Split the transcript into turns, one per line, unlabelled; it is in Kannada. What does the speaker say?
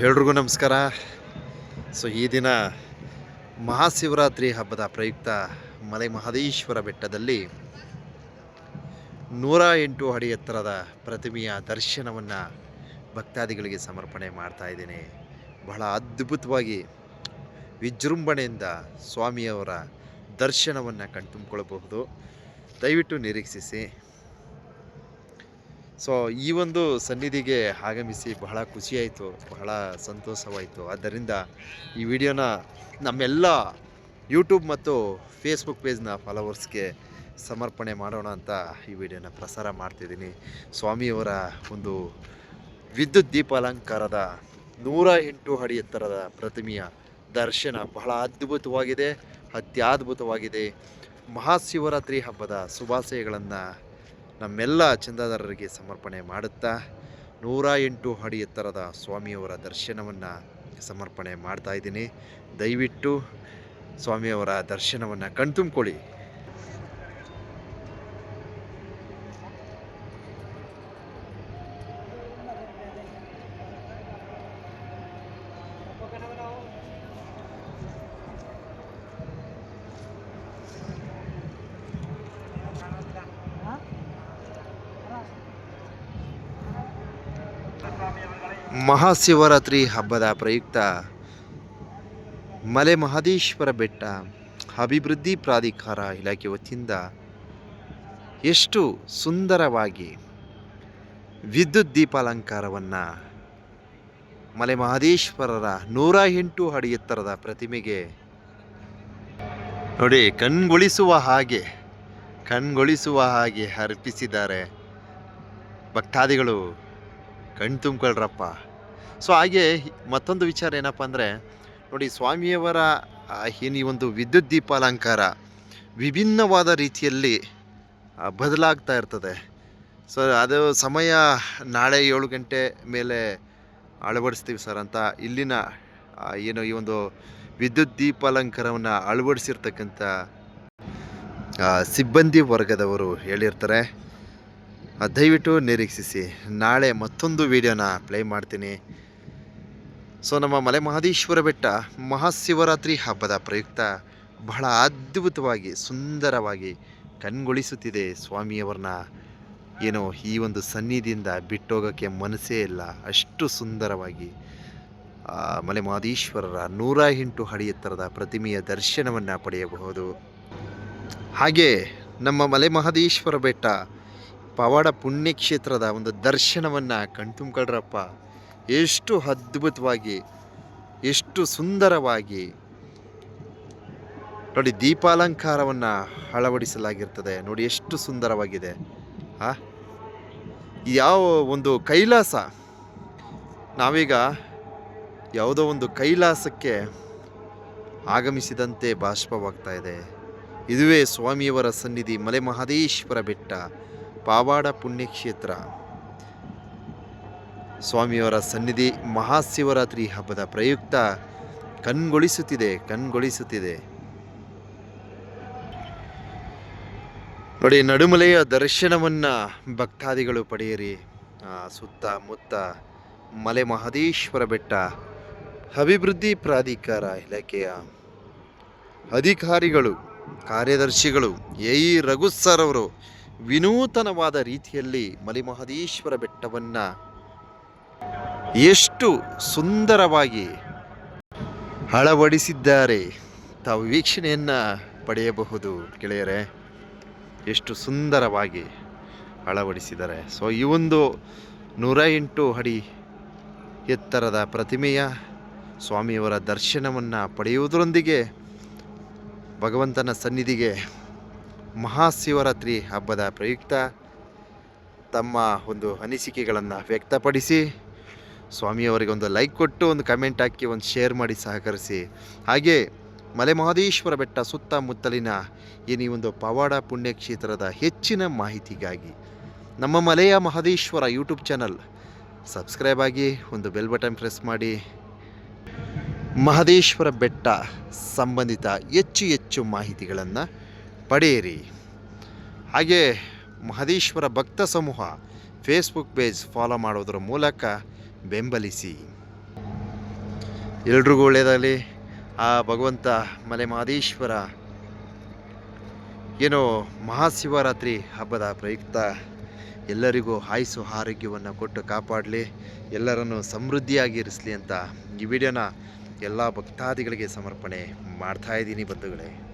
ಎಲ್ರಿಗೂ ನಮಸ್ಕಾರ. ಸೊ, ಈ ದಿನ ಮಹಾಶಿವರಾತ್ರಿ ಹಬ್ಬದ ಪ್ರಯುಕ್ತ ಮಲೆ ಮಹದೇಶ್ವರ ಬೆಟ್ಟದಲ್ಲಿ ನೂರ ಎಂಟು ಅಡಿ ಎತ್ತರದ ಪ್ರತಿಮೆಯ ದರ್ಶನವನ್ನು ಭಕ್ತಾದಿಗಳಿಗೆ ಸಮರ್ಪಣೆ ಮಾಡ್ತಾ ಇದ್ದೀನಿ. ಬಹಳ ಅದ್ಭುತವಾಗಿ ವಿಜೃಂಭಣೆಯಿಂದ ಸ್ವಾಮಿಯವರ ದರ್ಶನವನ್ನು ಕಣ್ತುಂಬಿಕೊಳ್ಳಬಹುದು. ದಯವಿಟ್ಟು ನಿರೀಕ್ಷಿಸಿ. ಸೊ ಈ ಒಂದು ಸನ್ನಿಧಿಗೆ ಆಗಮಿಸಿ ಬಹಳ ಖುಷಿಯಾಯಿತು, ಬಹಳ ಸಂತೋಷವಾಯಿತು. ಆದ್ದರಿಂದ ಈ ವಿಡಿಯೋನ ನಮ್ಮೆಲ್ಲ ಯೂಟ್ಯೂಬ್ ಮತ್ತು ಫೇಸ್ಬುಕ್ ಪೇಜ್ನ ಫಾಲೋವರ್ಸ್ಗೆ ಸಮರ್ಪಣೆ ಮಾಡೋಣ ಅಂತ ಈ ವಿಡಿಯೋನ ಪ್ರಸಾರ ಮಾಡ್ತಿದ್ದೀನಿ. ಸ್ವಾಮಿಯವರ ಒಂದು ವಿದ್ಯುತ್ ದೀಪಾಲಂಕಾರದ ನೂರ ಎಂಟು ಅಡಿ ಎತ್ತರದ ಪ್ರತಿಮೆಯ ದರ್ಶನ ಬಹಳ ಅದ್ಭುತವಾಗಿದೆ, ಅತ್ಯದ್ಭುತವಾಗಿದೆ. ಮಹಾಶಿವರಾತ್ರಿ ಹಬ್ಬದ ಶುಭಾಶಯಗಳನ್ನು ನಮ್ಮೆಲ್ಲ ಚಂದಾದಾರರಿಗೆ ಸಮರ್ಪಣೆ ಮಾಡುತ್ತಾ, ನೂರ ಎಂಟು ಅಡಿ ಎತ್ತರದ ಸ್ವಾಮಿಯವರ ದರ್ಶನವನ್ನು ಸಮರ್ಪಣೆ ಮಾಡ್ತಾ ಇದ್ದೀನಿ. ದಯವಿಟ್ಟು ಸ್ವಾಮಿಯವರ ದರ್ಶನವನ್ನು ಕಣ್ತುಂಬ್ಕೊಳ್ಳಿ. ಮಹಾಶಿವರಾತ್ರಿ ಹಬ್ಬದ ಪ್ರಯುಕ್ತ ಮಲೆ ಮಹದೇಶ್ವರ ಬೆಟ್ಟ ಅಭಿವೃದ್ಧಿ ಪ್ರಾಧಿಕಾರ ಇಲಾಖೆ ವತಿಯಿಂದ ಎಷ್ಟು ಸುಂದರವಾಗಿ ವಿದ್ಯುತ್ ದೀಪಾಲಂಕಾರವನ್ನು ಮಲೆ ಮಹದೇಶ್ವರರ ನೂರ ಎಂಟು ಅಡಿ ಎತ್ತರದ ಪ್ರತಿಮೆಗೆ ನೋಡಿ, ಕಣ್ಗೊಳಿಸುವ ಹಾಗೆ ಕಣ್ಗೊಳಿಸುವ ಹಾಗೆ ಅರ್ಪಿಸಿದ್ದಾರೆ ಭಕ್ತಾದಿಗಳು. ಕಣ್ ತುಂಬ್ಕೊಳ್ರಪ್ಪ. ಸೊ ಹಾಗೆ ಮತ್ತೊಂದು ವಿಚಾರ ಏನಪ್ಪ ಅಂದರೆ, ನೋಡಿ ಸ್ವಾಮಿಯವರ ಈ ಒಂದು ವಿದ್ಯುತ್ ದೀಪಾಲಂಕಾರ ವಿಭಿನ್ನವಾದ ರೀತಿಯಲ್ಲಿ ಬದಲಾಗ್ತಾ ಇರ್ತದೆ. ಸೊ ಅದು ಸಮಯ ನಾಳೆ ಏಳು ಗಂಟೆ ಮೇಲೆ ಅಳವಡಿಸ್ತೀವಿ ಸರ್ ಅಂತ ಇಲ್ಲಿನ ಏನು ಈ ಒಂದು ವಿದ್ಯುತ್ ದೀಪಾಲಂಕಾರವನ್ನು ಅಳವಡಿಸಿರ್ತಕ್ಕಂಥ ಸಿಬ್ಬಂದಿ ವರ್ಗದವರು ಹೇಳಿರ್ತಾರೆ. ದಯವಿಟ್ಟು ನಿರೀಕ್ಷಿಸಿ. ನಾಳೆ ಮತ್ತೊಂದು ವಿಡಿಯೋನ ಪ್ಲೇ ಮಾಡ್ತೀನಿ. ಸೊ ನಮ್ಮ ಮಲೆ ಮಹದೇಶ್ವರ ಬೆಟ್ಟ ಮಹಾಶಿವರಾತ್ರಿ ಹಬ್ಬದ ಪ್ರಯುಕ್ತ ಬಹಳ ಅದ್ಭುತವಾಗಿ, ಸುಂದರವಾಗಿ ಕಣ್ಗೊಳಿಸುತ್ತಿದೆ ಸ್ವಾಮಿಯವ್ರನ್ನ. ಏನೋ, ಈ ಒಂದು ಸನ್ನಿಧಿಯಿಂದ ಬಿಟ್ಟೋಗೋಕ್ಕೆ ಮನಸ್ಸೇ ಇಲ್ಲ. ಅಷ್ಟು ಸುಂದರವಾಗಿ ಮಲೆ ಮಹದೇಶ್ವರರ ನೂರ ಎಂಟು ಅಡಿ ಎತ್ತರದ ಪ್ರತಿಮೆಯ ದರ್ಶನವನ್ನು ಪಡೆಯಬಹುದು. ಹಾಗೆ, ನಮ್ಮ ಮಲೆ ಮಹದೇಶ್ವರ ಬೆಟ್ಟ ಪವಾಡ ಪುಣ್ಯಕ್ಷೇತ್ರದ ಒಂದು ದರ್ಶನವನ್ನು ಕಣ್ತುಂಬ್ಕೊಳ್ರಪ್ಪ. ಎಷ್ಟು ಅದ್ಭುತವಾಗಿ, ಎಷ್ಟು ಸುಂದರವಾಗಿ. ನೋಡಿ, ದೀಪಾಲಂಕಾರವನ್ನು ಅಳವಡಿಸಲಾಗಿರ್ತದೆ. ನೋಡಿ, ಎಷ್ಟು ಸುಂದರವಾಗಿದೆ. ಆ? ಯಾವ ಒಂದು ಕೈಲಾಸ. ನಾವೀಗ ಯಾವುದೋ ಒಂದು ಕೈಲಾಸಕ್ಕೆ ಆಗಮಿಸಿದಂತೆ ಬಾಷ್ಪವಾಗ್ತಾ ಇದೆ. ಇದುವೇ ಸ್ವಾಮಿಯವರ ಸನ್ನಿಧಿ ಮಲೆ ಮಹದೇಶ್ವರ ಬೆಟ್ಟ. ಪಾವಾಡ ಪುಣ್ಯಕ್ಷೇತ್ರ. ಸ್ವಾಮಿಯವರ ಸನ್ನಿಧಿ ಮಹಾಶಿವರಾತ್ರಿ ಹಬ್ಬದ ಪ್ರಯುಕ್ತ ಕಣ್ಗೊಳಿಸುತ್ತಿದೆ ಕಣ್ಗೊಳಿಸುತ್ತಿದೆ. ನೋಡಿ, ನಡುಮಲೆಯ ದರ್ಶನವನ್ನ ಭಕ್ತಾದಿಗಳು ಪಡೆಯಿರಿ. ಸುತ್ತಮುತ್ತ ಮಲೆ ಮಹದೇಶ್ವರ ಬೆಟ್ಟ, ಅಭಿವೃದ್ಧಿ ಪ್ರಾಧಿಕಾರ ಇಲಾಖೆಯ ಅಧಿಕಾರಿಗಳು, ಕಾರ್ಯದರ್ಶಿಗಳು, ಎ ಇ ರಘು ಸರ್ ಅವರು ವಿನೂತನವಾದ ರೀತಿಯಲ್ಲಿ ಮಲಿಮಹದೇಶ್ವರ ಬೆಟ್ಟವನ್ನು ಎಷ್ಟು ಸುಂದರವಾಗಿ ಅಳವಡಿಸಿದ್ದಾರೆ. ತಾವು ವೀಕ್ಷಣೆಯನ್ನು ಪಡೆಯಬಹುದು ಗೆಳೆಯರೆ. ಎಷ್ಟು ಸುಂದರವಾಗಿ ಅಳವಡಿಸಿದ್ದಾರೆ. ಸೊ ಈ ಒಂದು ನೂರ ಎಂಟು ಅಡಿ ಎತ್ತರದ ಪ್ರತಿಮೆಯ ಸ್ವಾಮಿಯವರ ದರ್ಶನವನ್ನು ಪಡೆಯುವುದರೊಂದಿಗೆ ಭಗವಂತನ ಸನ್ನಿಧಿಗೆ ಮಹಾಶಿವರಾತ್ರಿ ಹಬ್ಬದ ಪ್ರಯುಕ್ತ ತಮ್ಮ ಒಂದು ಅನಿಸಿಕೆಗಳನ್ನು ವ್ಯಕ್ತಪಡಿಸಿ, ಸ್ವಾಮಿಯವರಿಗೆ ಒಂದು ಲೈಕ್ ಕೊಟ್ಟು, ಒಂದು ಕಮೆಂಟ್ ಹಾಕಿ, ಒಂದು ಶೇರ್ ಮಾಡಿ ಸಹಕರಿಸಿ. ಹಾಗೆ ಮಲೆ ಮಹದೇಶ್ವರ ಬೆಟ್ಟ ಸುತ್ತಮುತ್ತಲಿನ ಏನು ಒಂದು ಪವಾಡ ಪುಣ್ಯಕ್ಷೇತ್ರದ ಹೆಚ್ಚಿನ ಮಾಹಿತಿಗಾಗಿ ನಮ್ಮ ಮಲೆಯ ಮಹದೇಶ್ವರ ಯೂಟ್ಯೂಬ್ ಚಾನಲ್ ಸಬ್ಸ್ಕ್ರೈಬ್ ಆಗಿ ಒಂದು ಬೆಲ್ ಬಟನ್ ಪ್ರೆಸ್ ಮಾಡಿ. ಮಹದೇಶ್ವರ ಬೆಟ್ಟ ಸಂಬಂಧಿತ ಹೆಚ್ಚು ಹೆಚ್ಚು ಮಾಹಿತಿಗಳನ್ನು ಪಡೆಯಿರಿ. ಹಾಗೆ ಮಹದೇಶ್ವರ ಭಕ್ತ ಸಮೂಹ ಫೇಸ್ಬುಕ್ ಪೇಜ್ ಫಾಲೋ ಮಾಡೋದರ ಮೂಲಕ ಬೆಂಬಲಿಸಿ. ಎಲ್ರಿಗೂ ಒಳ್ಳೆಯದಾಗಲಿ. ಆ ಭಗವಂತ ಮಲೆ ಮಹದೇಶ್ವರ ಏನೋ ಮಹಾಶಿವರಾತ್ರಿ ಹಬ್ಬದ ಪ್ರಯುಕ್ತ. ಎಲ್ಲರಿಗೂ ಆಯಸ್ಸು ಆರೋಗ್ಯವನ್ನು ಕೊಟ್ಟು ಕಾಪಾಡಲಿ. ಎಲ್ಲರನ್ನು ಸಮೃದ್ಧಿಯಾಗಿರಿಸಲಿ ಅಂತ ಈ ವಿಡಿಯೋನ ಎಲ್ಲ ಭಕ್ತಾದಿಗಳಿಗೆ ಸಮರ್ಪಣೆ ಮಾಡ್ತಾಯಿದ್ದೀನಿ ಬಂಧುಗಳೇ.